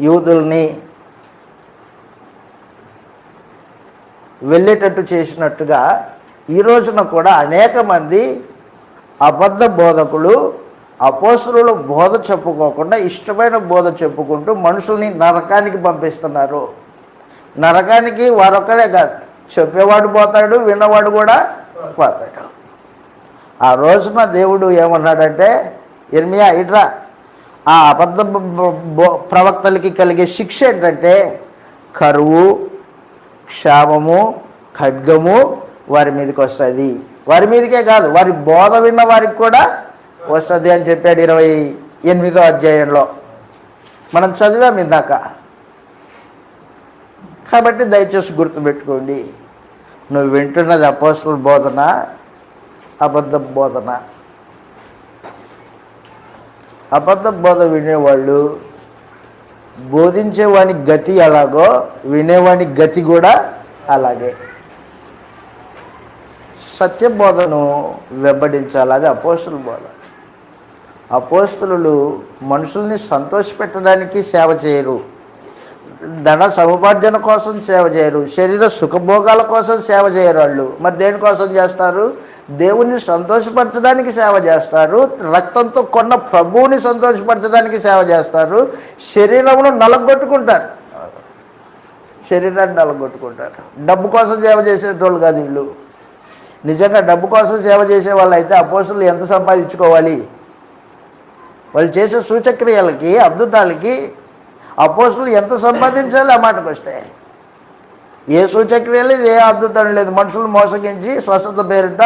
యూదుల్ని వెళ్ళేటట్టు చేసినట్టుగా ఈ రోజున కూడా అనేక మంది అబద్ధ బోధకులు అపోసులు బోధ చెప్పుకోకుండా ఇష్టమైన బోధ చెప్పుకుంటూ మనుషుల్ని నరకానికి పంపిస్తున్నారు. నరకానికి వారొక్కడే కాదు చెప్పేవాడు పోతాడు విన్నవాడు కూడా పోతాడు. ఆ రోజున దేవుడు ఏమన్నాడంటే ఇర్మియా ఇట్రా ఆ అబద్ధ బో- ప్రవక్తలకి కలిగే శిక్ష ఏంటంటే కరువు క్షామము ఖడ్గము వారి మీదకి వస్తుంది. వారి మీదకే కాదు వారి బోధ విన్న వారికి కూడా వస్తుంది అని చెప్పాడు ఇరవై ఎనిమిదో అధ్యాయంలో. మనం చదివాం ఇందాక. కాబట్టి దయచేసి గుర్తుపెట్టుకోండి. నువ్వు వింటున్నది అపోస్తుల బోధన అబద్ధ బోధన? అబద్ధ బోధ వినేవాళ్ళు బోధించేవాని గతి ఎలాగో వినేవాని గతి కూడా అలాగే. సత్యబోధను వెంబడించాలి అది అపోస్తుల బోధ. అపోస్తులు మనుషుల్ని సంతోషపెట్టడానికి సేవ చేయరు. ధన సముపార్జన కోసం సేవ చేయరు శరీర సుఖభోగాల కోసం సేవ చేయరు వాళ్ళు. మరి దేనికోసం చేస్తారు? దేవుణ్ణి సంతోషపరచడానికి సేవ చేస్తారు రక్తంతో కొన్న ప్రభువుని సంతోషపరచడానికి సేవ చేస్తారు శరీరమును నలగొట్టుకుంటారు. శరీరాన్ని నలగొట్టుకుంటారు. డబ్బు కోసం సేవ చేసేటోళ్ళు కాదు వీళ్ళు. నిజంగా డబ్బు కోసం సేవ చేసే వాళ్ళు అయితే అపోసులు ఎంత సంపాదించుకోవాలి? వాళ్ళు చేసే సూచక్రియలకి అద్భుతాలకి అపోసులు ఎంత సంపాదించాలి ఆ మాటకు వస్తే. ఏ సూచక్రియలు ఏ అద్భుతం లేదు. మనుషులు మోసగించి స్వస్థత పేరిట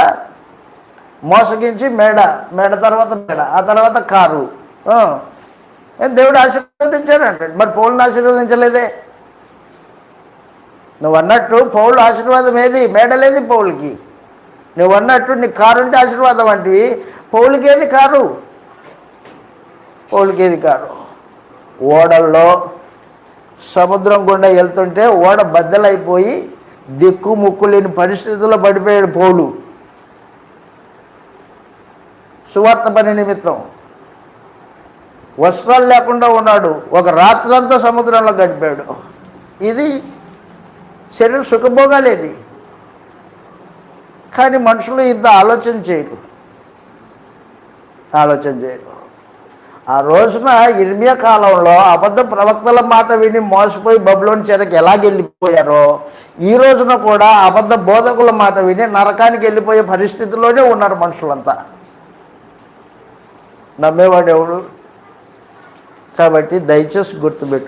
మోసగించి మేడ మేడ తర్వాత మేడ ఆ తర్వాత కారు. దేవుడు ఆశీర్వదించాడు అంటాడు. మరి పౌలను ఆశీర్వదించలేదే. నువ్వు అన్నట్టు పౌలు ఆశీర్వాదం ఏది? మేడలేది పౌలకి. నువ్వు అన్నట్టు నీ కారు ఉంటే ఆశీర్వాదం అంటివి. పౌలకేది కారు? పౌలకేది కారు. ఓడల్లో సముద్రం గుండా వెళ్తుంటే ఓడ బద్దలైపోయి దిక్కు ముక్కు లేని పరిస్థితుల్లో పడిపోయాడు పౌలు. సువార్త పని నిమిత్తం. వస్త్రాలు లేకుండా ఉన్నాడు. ఒక రాత్రంతా సముద్రంలో గడిపాడు. ఇది శరీరం సుఖభోగాలేది కానీ మనుషులు ఇంత ఆలోచన చేయరు. ఆలోచన చేయరు. ఆ రోజున ఇర్మియా కాలంలో అబద్ధ ప్రవక్తల మాట విని మోసపోయి బబులోని చెరకు ఎలాగ వెళ్ళిపోయారో ఈ రోజున కూడా అబద్ధ బోధకుల మాట విని నరకానికి వెళ్ళిపోయే పరిస్థితిలోనే ఉన్నారు మనుషులంతా. నమ్మేవాడు ఎవడు కాబట్టి దయచేసి గుర్తుపెట్టు